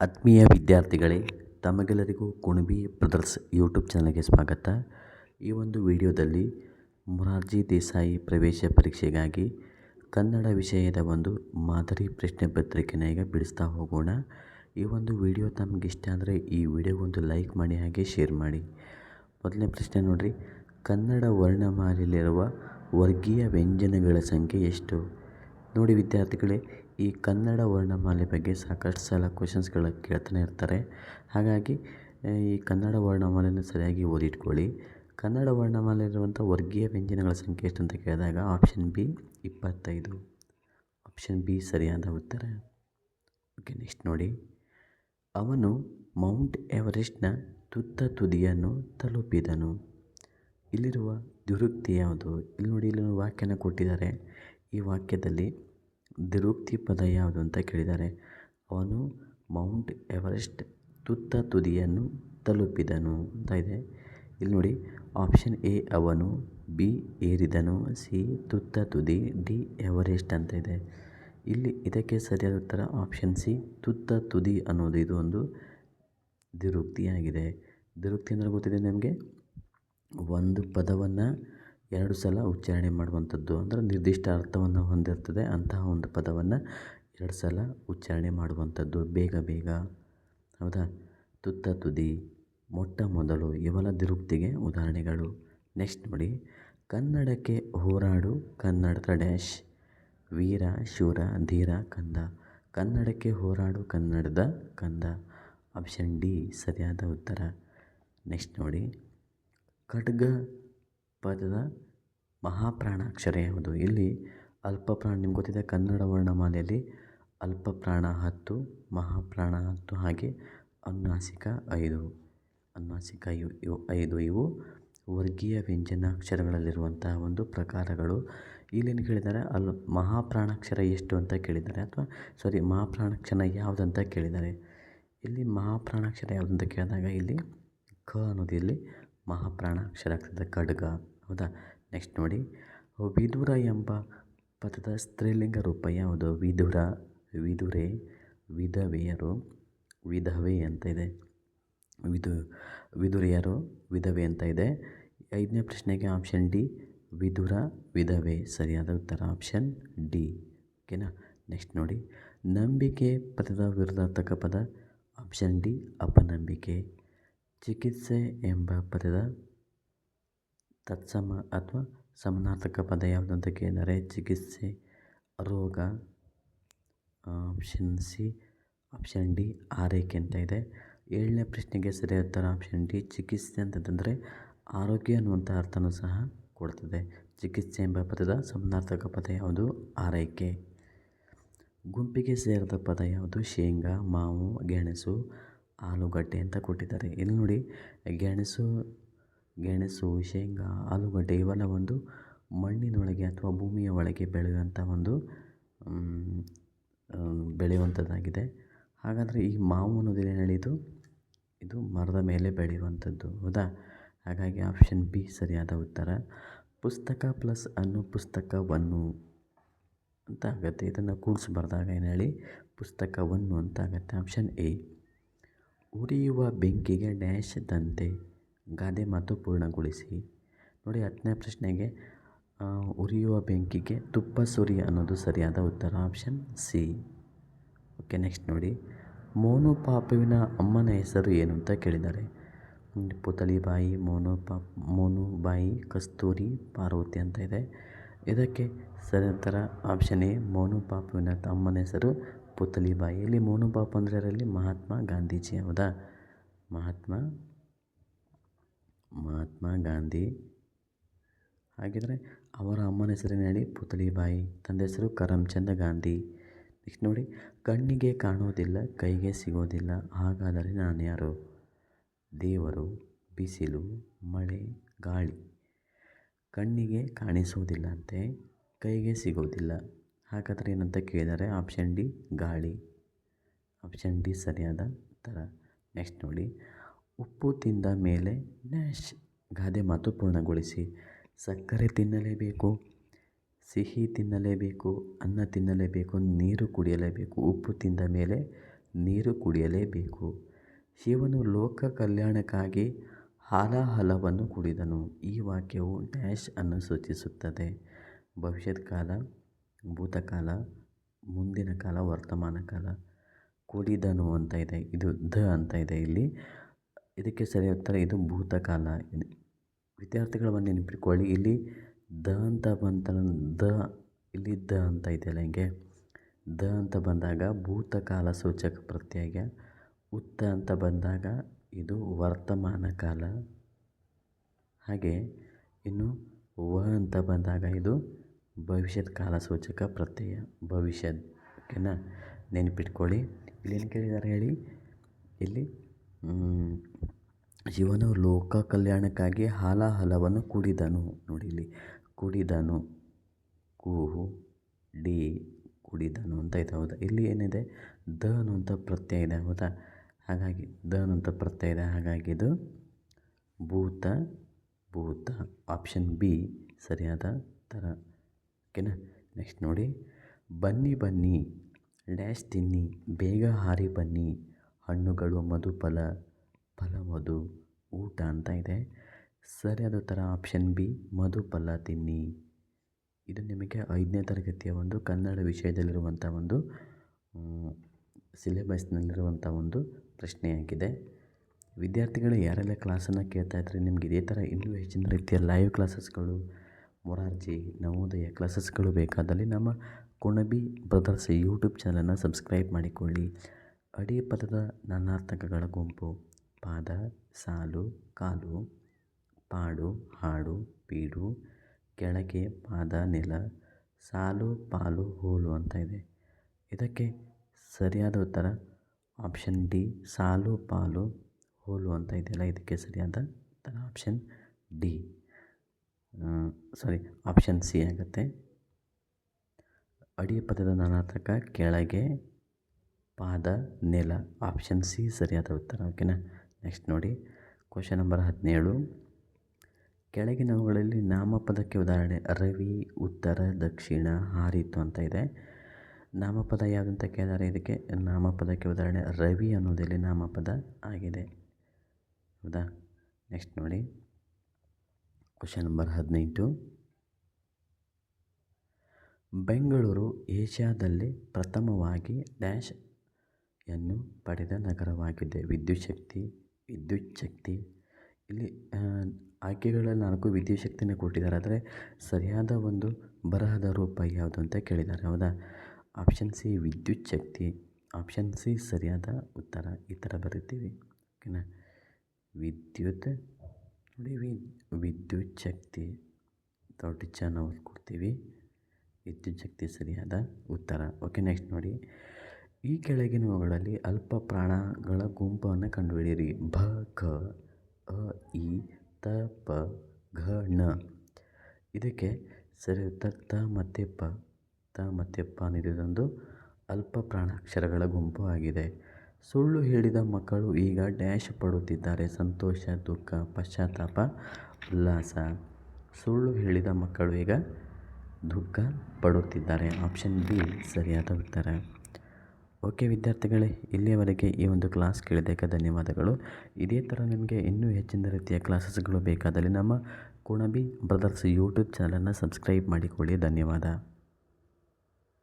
ಆತ್ಮೀಯ ವಿದ್ಯಾರ್ಥಿಗಳೇ, ತಮಗೆಲ್ಲರಿಗೂ ಕುಣಬಿ ಬ್ರದರ್ಸ್ ಯೂಟ್ಯೂಬ್ ಚಾನಲ್ಗೆ ಸ್ವಾಗತ. ಈ ಒಂದು ವಿಡಿಯೋದಲ್ಲಿ ಮೊರಾರ್ಜಿ ದೇಸಾಯಿ ಪ್ರವೇಶ ಪರೀಕ್ಷೆಗಾಗಿ ಕನ್ನಡ ವಿಷಯದ ಒಂದು ಮಾದರಿ ಪ್ರಶ್ನೆ ಪತ್ರಿಕೆನ ಈಗ ಬಿಡಿಸ್ತಾ ಹೋಗೋಣ. ಈ ಒಂದು ವಿಡಿಯೋ ತಮಗೆ ಇಷ್ಟ ಅಂದರೆ ಈ ವಿಡಿಯೋಗೊಂದು ಲೈಕ್ ಮಾಡಿ, ಹಾಗೆ ಶೇರ್ ಮಾಡಿ. ಮೊದಲನೇ ಪ್ರಶ್ನೆ ನೋಡಿರಿ, ಕನ್ನಡ ವರ್ಣಮಾಲೆಯಲ್ಲಿರುವ ವರ್ಗೀಯ ವ್ಯಂಜನಗಳ ಸಂಖ್ಯೆ ಎಷ್ಟು? ನೋಡಿ ವಿದ್ಯಾರ್ಥಿಗಳೇ ಈ ಕನ್ನಡ ವರ್ಣಮಾಲೆ ಬಗ್ಗೆ ಸಾಕಷ್ಟು ಸಲ ಕ್ವೆಶನ್ಸ್ಗಳು ಕೇಳ್ತಾನೆ ಇರ್ತಾರೆ. ಹಾಗಾಗಿ ಈ ಕನ್ನಡ ವರ್ಣಮಾಲೆಯನ್ನು ಸರಿಯಾಗಿ ಓದಿಟ್ಕೊಳ್ಳಿ. ಕನ್ನಡ ವರ್ಣಮಾಲೆಯಲ್ಲಿರುವಂಥ ವರ್ಗೀಯ ವ್ಯಂಜನಗಳ ಸಂಖ್ಯೆ ಎಷ್ಟು ಅಂತ ಕೇಳಿದಾಗ ಆಪ್ಷನ್ ಬಿ ಇಪ್ಪತ್ತೈದು. ಆಪ್ಷನ್ ಬಿ ಸರಿಯಾದ ಉತ್ತರ? ಓಕೆ ನೆಕ್ಸ್ಟ್ ನೋಡಿ. ಅವನು ಮೌಂಟ್ ಎವರೆಸ್ಟ್ನ ತುತ್ತ ತುದಿಯನ್ನು ತಲುಪಿದನು. ಇಲ್ಲಿರುವ ದುರುಕ್ತಿ ಯಾವುದು? ಇಲ್ಲಿ ನೋಡಿ, ಇಲ್ಲಿ ವಾಕ್ಯನ ಕೊಟ್ಟಿದ್ದಾರೆ. ಈ ವಾಕ್ಯದಲ್ಲಿ ದುರುಕ್ತಿ ಪದ ಯಾವುದು ಅಂತ ಕೇಳಿದ್ದಾರೆ ಅವನು ಮೌಂಟ್ ಎವರೆಸ್ಟ್ ತುತ್ತ ತುದಿಯನ್ನು ತಲುಪಿದನು ಅಂತ ಇದೆ. ಇಲ್ಲಿ ನೋಡಿ, ಆಪ್ಷನ್ ಎ ಅವನು, ಬಿ ಏರಿದನು, ಸಿ ತುತ್ತ ತುದಿ, ಡಿ ಎವರೆಸ್ಟ್ ಅಂತ ಇದೆ. ಇಲ್ಲಿ ಇದಕ್ಕೆ ಸರಿಯಾದ ಉತ್ತರ ಆಪ್ಷನ್ ಸಿ, ತುತ್ತ ತುದಿ ಅನ್ನೋದು ಇದು ಒಂದು ದುರುಕ್ತಿಯಾಗಿದೆ ದುರುಕ್ತಿ ಅಂದರೆ ಗೊತ್ತಿದೆ ನಿಮಗೆ? ಒಂದು ಪದವನ್ನು ಎರಡು ಸಲ ಉಚ್ಚಾರಣೆ ಮಾಡುವಂಥದ್ದು ಅಂದರೆ ನಿರ್ದಿಷ್ಟ ಅರ್ಥವನ್ನು ಹೊಂದಿರ್ತದೆ. ಅಂತಹ ಒಂದು ಪದವನ್ನು ಎರಡು ಸಲ ಉಚ್ಚಾರಣೆ ಮಾಡುವಂಥದ್ದು. ಬೇಗ ಬೇಗ. ಹೌದಾ? ತುತ್ತ ತುದಿ, ಮೊಟ್ಟ ಮೊದಲು ಇವೆಲ್ಲ ದಿರುಕ್ತಿಗೆ ಉದಾಹರಣೆಗಳು. ನೆಕ್ಸ್ಟ್ ನೋಡಿ. ಕನ್ನಡಕ್ಕೆ ಹೋರಾಡು ಕನ್ನಡದ ಡ್ಯಾಶ್ ವೀರ, ಶೂರ, ಧೀರ, ಕಂದ. ಕನ್ನಡಕ್ಕೆ ಹೋರಾಡು, ಕನ್ನಡದ ಕಂದ. ಆಪ್ಷನ್ ಡಿ, ಸರಿಯಾದ ಉತ್ತರ. ನೆಕ್ಸ್ಟ್ ನೋಡಿ. ಖಡ್ಗ ಪದದ ಮಹಾಪ್ರಾಣಾಕ್ಷರ ಯಾವುದು? ಇಲ್ಲಿ ಅಲ್ಪಪ್ರಾಣ, ನಿಮ್ಗೆ ಗೊತ್ತಿದೆ ಕನ್ನಡ ವರ್ಣಮಾಲೆಯಲ್ಲಿ ಅಲ್ಪಪ್ರಾಣ ಹತ್ತು, ಮಹಾಪ್ರಾಣ ಹತ್ತು, ಹಾಗೆ ಅನುನಾಸಿಕ ಐದು. ಅನುನಾಸಿಕ ಇವು ಇವು ಐದು. ಇವು ವರ್ಗೀಯ ವ್ಯಂಜನಾಕ್ಷರಗಳಲ್ಲಿರುವಂತಹ ಒಂದು ಪ್ರಕಾರಗಳು. ಇಲ್ಲೇನು ಕೇಳಿದ್ದಾರೆ? ಅಲ್ಲಿ ಮಹಾಪ್ರಾಣಾಕ್ಷರ ಎಷ್ಟು ಅಂತ ಕೇಳಿದ್ದಾರೆ ಅಥವಾ ಸಾರಿ ಮಹಾಪ್ರಾಣಾಕ್ಷರ ಯಾವುದಂತ ಕೇಳಿದ್ದಾರೆ. ಇಲ್ಲಿ ಮಹಾಪ್ರಾಣಾಕ್ಷರ ಯಾವುದಂತ ಕೇಳಿದಾಗ ಇಲ್ಲಿ ಕ ಅನ್ನೋದು ಇಲ್ಲಿ ಮಹಾಪ್ರಾಣಾಕ್ಷರ ಆಗ್ತದೆ. ಖಡ್ಗ ಹೌದಾ? ನೆಕ್ಸ್ಟ್ ನೋಡಿ. ವಿದುರ ಎಂಬ ಪದದ ಸ್ತ್ರೀಲಿಂಗ ರೂಪ ಯಾವುದು? ವಿಧುರ ವಿದುರೆ ವಿಧವೆಯರು, ವಿಧವೆ ಅಂತ ಇದೆ. ವಿದು ವಿದುರೆಯರು ವಿಧವೆ ಅಂತ ಇದೆ. ಐದನೇ ಪ್ರಶ್ನೆಗೆ ಆಪ್ಷನ್ ಡಿ ವಿಧುರ, ವಿಧವೆ. ಸರಿಯಾದ ಉತ್ತರ ಆಪ್ಷನ್ ಡಿ ಓಕೆನಾ? ನೆಕ್ಸ್ಟ್ ನೋಡಿ. ನಂಬಿಕೆ ಪದದ ವಿರುದ್ಧಾರ್ಥಕ ಪದ ಆಪ್ಷನ್ ಡಿ ಅಪನಂಬಿಕೆ. ಚಿಕಿತ್ಸೆ ಎಂಬ ಪದದ ತತ್ಸಮ ಅಥವಾ ಸಮಾನಾರ್ಥಕ ಪದ ಯಾವುದು ಅಂತ ಕೇಳಿದರೆ ಚಿಕಿತ್ಸೆ, ರೋಗ ಆಪ್ಷನ್ ಸಿ ಆಪ್ಷನ್ ಡಿ ಆರೈಕೆ ಅಂತ ಇದೆ. ಏಳನೇ ಪ್ರಶ್ನೆಗೆ ಸರಿಯಾದ ಉತ್ತರ ಆಪ್ಷನ್ ಡಿ ಚಿಕಿತ್ಸೆ ಅಂತಂದರೆ ಆರೋಗ್ಯ ಅನ್ನುವಂಥ ಅರ್ಥನೂ ಸಹ ಕೊಡ್ತದೆ. ಚಿಕಿತ್ಸೆ ಎಂಬ ಪದದ ಸಮಾನಾರ್ಥಕ ಪದ ಯಾವುದು? ಆರೈಕೆ. ಗುಂಪಿಗೆ ಸೇರಿದ ಪದ ಯಾವುದು? ಶೇಂಗಾ, ಮಾವು, ಗೆಣಸು, ಆಲೂಗಡ್ಡೆ ಅಂತ ಕೊಟ್ಟಿದ್ದಾರೆ. ಇಲ್ಲಿ ನೋಡಿ, ಗೆಣಸು ಗೆಣಸು, ಶೇಂಗಾ, ಆಲೂಗಡ್ಡೆ ಇವೆಲ್ಲ ಒಂದು ಮಣ್ಣಿನೊಳಗೆ ಅಥವಾ ಭೂಮಿಯ ಒಳಗೆ ಬೆಳೆಯುವಂಥ ಒಂದು ಬೆಳೆಯುವಂಥದ್ದಾಗಿದೆ. ಹಾಗಾದರೆ ಈ ಮಾವು ಅನ್ನೋದು ಏನು ಹೇಳಿದ್ದು? ಇದು ಮರದ ಮೇಲೆ ಬೆಳೆಯುವಂಥದ್ದು. ಹೌದಾ? ಹಾಗಾಗಿ ಆಪ್ಷನ್ ಬಿ ಸರಿಯಾದ ಉತ್ತರ. ಪುಸ್ತಕ ಪ್ಲಸ್ ಅನ್ನು ಪುಸ್ತಕವನ್ನು ಅಂತ ಆಗುತ್ತೆ. ಇದನ್ನು ಕೂಡಿಸಿ ಬರೆದಾಗ ಏನು ಹೇಳಿ? ಪುಸ್ತಕವನ್ನು ಅಂತ ಆಗುತ್ತೆ. ಆಪ್ಷನ್ ಎ ಉರಿಯುವ ಬೆಂಕಿಗೆ ಡ್ಯಾಶ್ ದಂತೆ. ಗಾದೆ ಮಾತು ಪೂರ್ಣಗೊಳಿಸಿ. ನೋಡಿ, ಹತ್ತನೇ ಪ್ರಶ್ನೆಗೆ ಉರಿಯುವ ಬೆಂಕಿಗೆ ತುಪ್ಪ ಸುರಿ ಅನ್ನೋದು ಸರಿಯಾದ ಉತ್ತರ ಆಪ್ಷನ್ ಸಿ. ಓಕೆ, ನೆಕ್ಸ್ಟ್ ನೋಡಿ. ಮೋನು ಪಾಪುವಿನ ಅಮ್ಮನ ಹೆಸರು ಏನು ಅಂತ ಕೇಳಿದ್ದಾರೆ. ಪುತಲಿಬಾಯಿ ಮೋನು ಪಾಪ್ ಮೋನುಬಾಯಿ, ಕಸ್ತೂರಿ, ಪಾರ್ವತಿ ಅಂತ ಇದೆ. ಇದಕ್ಕೆ ಸರಿ ಉತ್ತರ ಆಪ್ಷನ್ ಎ ಮೋನು ಪಾಪುವಿನ ಅಮ್ಮನ ಹೆಸರು ಪುತಲಿಬಾಯಿ ಇಲ್ಲಿ ಮೋನು ಪಾಪು ಅಂದರೆ ಅದರಲ್ಲಿ ಮಹಾತ್ಮ ಗಾಂಧೀಜಿ ಹೌದಾ ಮಹಾತ್ಮ ಮಹಾತ್ಮ ಗಾಂಧಿ. ಹಾಗಿದ್ರೆ ಅವರ ಅಮ್ಮನ ಹೆಸರಿನಲ್ಲಿ ಹೇಳಿ, ಪುತಲಿಬಾಯಿ, ತಂದೆ ಹೆಸರು ಕರಮ್ಚಂದ್ ಗಾಂಧಿ. ನೆಕ್ಸ್ಟ್ ನೋಡಿ, ಕಣ್ಣಿಗೆ ಕಾಣೋದಿಲ್ಲ, ಕೈಗೆ ಸಿಗೋದಿಲ್ಲ, ಹಾಗಾದರೆ ನಾನು ಯಾರು? ದೇವರು, ಬಿಸಿಲು, ಮಳೆ, ಗಾಳಿ. ಕಣ್ಣಿಗೆ ಕಾಣಿಸೋದಿಲ್ಲ ಅಂತೆ ಕೈಗೆ ಸಿಗೋದಿಲ್ಲ. ಹಾಗಾದರೆ ಏನಂತ ಕೇಳಿದರೆ ಆಪ್ಷನ್ ಡಿ ಗಾಳಿ. ಆಪ್ಷನ್ ಡಿ ಸರಿಯಾದ ಉತ್ತರ. ನೆಕ್ಸ್ಟ್ ನೋಡಿ ಉಪ್ಪು ತಿಂದ ಮೇಲೆ ಡ್ಯಾಶ್ ಗಾದೆ ಮಾತು ಪೂರ್ಣಗೊಳಿಸಿ, ಸಕ್ಕರೆ ತಿನ್ನಲೇಬೇಕು, ಸಿಹಿ ತಿನ್ನಲೇಬೇಕು, ಅನ್ನ ತಿನ್ನಲೇಬೇಕು, ನೀರು ಕುಡಿಯಲೇಬೇಕು ಉಪ್ಪು ತಿಂದ ಮೇಲೆ ನೀರು ಕುಡಿಯಲೇಬೇಕು. ಶಿವನು ಲೋಕ ಕಲ್ಯಾಣಕ್ಕಾಗಿ ಹಾಲಾಹಲವನ್ನು ಕುಡಿದನು. ಈ ವಾಕ್ಯವು ಡ್ಯಾಶ್ ಅನ್ನು ಸೂಚಿಸುತ್ತದೆ. ಭವಿಷ್ಯತ್ ಕಾಲ, ಭೂತಕಾಲ, ಮುಂದಿನ ಕಾಲ, ವರ್ತಮಾನ ಕಾಲ, ಕುಡಿದನು ಅಂತ ಇದೆ. ಇದು ದ ಅಂತ ಇದೆ. ಇಲ್ಲಿ ಇದಕ್ಕೆ ಸರಿ ಉತ್ತರ ಇದು ಭೂತಕಾಲ. ವಿದ್ಯಾರ್ಥಿಗಳು ಒಂದು ನೆನಪಿಟ್ಕೊಳ್ಳಿ, ಇಲ್ಲಿ ದ ಅಂತ ಬಂತ ದ, ಇಲ್ಲಿ ದ ಅಂತ ಇದೆಯಲ್ಲ ಹಿಂಗೆ. ದ ಅಂತ ಬಂದಾಗ ಭೂತಕಾಲ ಸೂಚಕ ಪ್ರತ್ಯಯ, ಉತ್ತ ಅಂತ ಬಂದಾಗ ಇದು ವರ್ತಮಾನ ಕಾಲ. ಹಾಗೆ ಇನ್ನು ವ ಅಂತ ಬಂದಾಗ ಇದು ಭವಿಷ್ಯದ ಕಾಲ ಸೂಚಕ ಪ್ರತ್ಯಯ, ಭವಿಷ್ಯದ, ಓಕೆನಾ? ನೆನಪಿಟ್ಕೊಳ್ಳಿ. ಇಲ್ಲಿ ಏನು ಕೇಳಿದ್ದಾರೆ ಹೇಳಿ? ಇಲ್ಲಿ ಶಿವನು ಲೋಕ ಕಲ್ಯಾಣಕ್ಕಾಗಿ ಹಾಲಾಹಲವನ್ನು ಕುಡಿದನು. ನೋಡಿ ಇಲ್ಲಿ ಕುಡಿದನು, ಕೂಹು, ಡಿ, ಕುಡಿದನು ಅಂತ ಇದೆ, ಹೌದಾ? ಇಲ್ಲಿ ಏನಿದೆ? ದ ಅನ್ನುವಂಥ ಪ್ರತ್ಯಯ ಇದೆ, ಹೌದಾ? ಹಾಗಾಗಿ, ದ ಅನ್ನುವಂಥ ಪ್ರತ್ಯಯ ಇದೆ, ಹಾಗಾಗಿ ಇದು ಭೂತ ಭೂತ, ಆಪ್ಷನ್ ಬಿ ಸರಿಯಾದ ಥರ. ಓಕೆನಾ? ನೆಕ್ಸ್ಟ್ ನೋಡಿ. ಬನ್ನಿ ಬನ್ನಿ, ಡ್ಯಾಶ್ ತಿನ್ನಿ, ಬೇಗ ಹಾರಿ ಬನ್ನಿ. ಹಣ್ಣುಗಳು ಮಧುಫಲ ಫಲ ಮಧು, ಊಟ ಅಂತ ಇದೆ. ಸರಿಯಾದ ಉತ್ತರ ಆಪ್ಷನ್ ಬಿ ಮಧುಫಲ ತಿನ್ನಿ. ಇದು ನಿಮಗೆ ಐದನೇ ತರಗತಿಯ ಒಂದು ಕನ್ನಡ ವಿಷಯದಲ್ಲಿರುವಂಥ ಒಂದು ಸಿಲೆಬಸ್ನಲ್ಲಿರುವಂಥ ಒಂದು ಪ್ರಶ್ನೆಯಾಗಿದೆ. ವಿದ್ಯಾರ್ಥಿಗಳು ಯಾರೆಲ್ಲ ಕ್ಲಾಸನ್ನು ಕೇಳ್ತಾ ಇದ್ದರೆ ನಿಮ್ಗೆ ಇದೇ ಥರ ಇನ್ನೂ ಹೆಚ್ಚಿನ ರೀತಿಯ ಲೈವ್ ಕ್ಲಾಸಸ್ಗಳು ಮೊರಾರ್ಜಿ, ನವೋದಯ ಕ್ಲಾಸಸ್ಗಳು ಬೇಕಾದಲ್ಲಿ ನಮ್ಮ ಕುಣಬಿ ಬ್ರದರ್ಸ್ ಯೂಟ್ಯೂಬ್ ಚಾನಲನ್ನು ಸಬ್ಸ್ಕ್ರೈಬ್ ಮಾಡಿಕೊಳ್ಳಿ. ಅಡಿ ಪದದ ನಾನಾರ್ಥಕಗಳ ಗುಂಪು. ಪಾದ, ಸಾಲು, ಕಾಲು, ಪಾಡು, ಹಾಡು, ಪೀಡು, ಕೆಳಗೆ ಪಾದ, ನೆಲ, ಸಾಲು, ಪಾಲು, ಹೋಲು ಅಂತ ಇದೆ. ಇದಕ್ಕೆ ಸರಿಯಾದ ಉತ್ತರ ಆಪ್ಷನ್ ಡಿ ಸಾಲು, ಪಾಲು, ಹೋಲು ಅಂತ ಇದೆಯಲ್ಲ, ಇದಕ್ಕೆ ಸರಿಯಾದ ಉತ್ತರ option D sorry option C ಆಗುತ್ತೆ. ಅಡಿ ಪದದ ನಾನಾರ್ಥಕ ಕೆಳಗೆ ಪಾದ, ನೆಲ ಆಪ್ಷನ್ ಸಿ ಸರಿಯಾದ ಉತ್ತರ. ಓಕೆನಾ ನೆಕ್ಸ್ಟ್ ನೋಡಿ. ಕ್ವಶನ್ ನಂಬರ್ ಹದಿನೇಳು. ಕೆಳಗಿನವುಗಳಲ್ಲಿ ನಾಮಪದಕ್ಕೆ ಉದಾಹರಣೆ ರವಿ, ಉತ್ತರ, ದಕ್ಷಿಣ, ಹಾರಿತು ಅಂತ ಇದೆ. ನಾಮಪದ ಯಾವುದಂತ ಕೇಳಿದರೆ ಇದಕ್ಕೆ? ನಾಮಪದಕ್ಕೆ ಉದಾಹರಣೆ ರವಿ ಅನ್ನೋದಿಲ್ಲಿ ನಾಮಪದ ಆಗಿದೆ. ಹೌದಾ? ನೆಕ್ಸ್ಟ್ ನೋಡಿ. ಕ್ವಶನ್ ನಂಬರ್ ಹದಿನೆಂಟು. ಬೆಂಗಳೂರು ಏಷ್ಯಾದಲ್ಲಿ ಪ್ರಥಮವಾಗಿ ಡ್ಯಾಶ್ ಯನ್ನು ಪಡೆದ ನಗರವಾಗಿದೆ. ವಿದ್ಯುತ್ ಶಕ್ತಿ ವಿದ್ಯುತ್ ಶಕ್ತಿ. ಇಲ್ಲಿ ಆಯ್ಕೆಗಳಲ್ಲಿ ನಾಲ್ಕು ವಿದ್ಯುತ್ ಶಕ್ತಿನ ಕೊಟ್ಟಿದ್ದಾರೆ. ಆದರೆ ಸರಿಯಾದ ಒಂದು ಬರಹದ ರೂಪ ಯಾವುದು ಅಂತ ಕೇಳಿದ್ದಾರೆ. ಹೌದಾ? ಆಪ್ಷನ್ ಸಿ ವಿದ್ಯುತ್ ಶಕ್ತಿ. ಆಪ್ಷನ್ ಸಿ ಸರಿಯಾದ ಉತ್ತರ. ಈ ಥರ ಬರೀತೀವಿ. ಓಕೆನಾ? ವಿದ್ಯುತ್, ನೋಡಿ ವಿದ್ಯುತ್ ಶಕ್ತಿ. ದೊಡ್ಡ ಚ ನಾವು ಕೊಡ್ತೀವಿ. ವಿದ್ಯುತ್ ಶಕ್ತಿ ಸರಿಯಾದ ಉತ್ತರ. ಓಕೆ, ನೆಕ್ಸ್ಟ್ ನೋಡಿ. ಈ ಕೆಳಗಿನವುಗಳಲ್ಲಿ ಅಲ್ಪ ಪ್ರಾಣಗಳ ಗುಂಪನ್ನು ಕಂಡುಹಿಡಿಯಿರಿ. ಭ ಕ ಅ, ಇ, ತ, ಪ, ಘ, ಣ. ಇದಕ್ಕೆ ಸರಿ ಉತ್ತರ ತ ಮತ್ತೆ ಪ. ತ ಮತ್ತೆ ಪ ಅನ್ನೋದೊಂದು ಅಲ್ಪ ಪ್ರಾಣಾಕ್ಷರಗಳ ಗುಂಪು ಆಗಿದೆ. ಸುಳ್ಳು ಹೇಳಿದ ಮಕ್ಕಳು ಈಗ ಡ್ಯಾಶ್ ಪಡುತ್ತಿದ್ದಾರೆ. ಸಂತೋಷ, ದುಃಖ, ಪಶ್ಚಾತ್ತಾಪ, ಉಲ್ಲಾಸ. ಸುಳ್ಳು ಹೇಳಿದ ಮಕ್ಕಳು ಈಗ ದುಃಖ ಪಡುತ್ತಿದ್ದಾರೆ. ಆಪ್ಷನ್ ಬಿ, ಸರಿಯಾದ ಉತ್ತರ. ಓಕೆ ವಿದ್ಯಾರ್ಥಿಗಳೇ, ಇಲ್ಲಿಯವರೆಗೆ ಈ ಒಂದು ಕ್ಲಾಸ್ ಕೇಳಿದ್ದಕ್ಕೆ ಧನ್ಯವಾದಗಳು. ಇದೇ ಥರ ನಿಮಗೆ ಇನ್ನೂ ಹೆಚ್ಚಿನ ರೀತಿಯ ಕ್ಲಾಸಸ್ಗಳು ಬೇಕಾದಲ್ಲಿ ನಮ್ಮ ಕುಣಬಿ ಬ್ರದರ್ಸ್ ಯೂಟ್ಯೂಬ್ ಚಾನಲನ್ನು ಸಬ್ಸ್ಕ್ರೈಬ್ ಮಾಡಿಕೊಳ್ಳಿ. ಧನ್ಯವಾದ.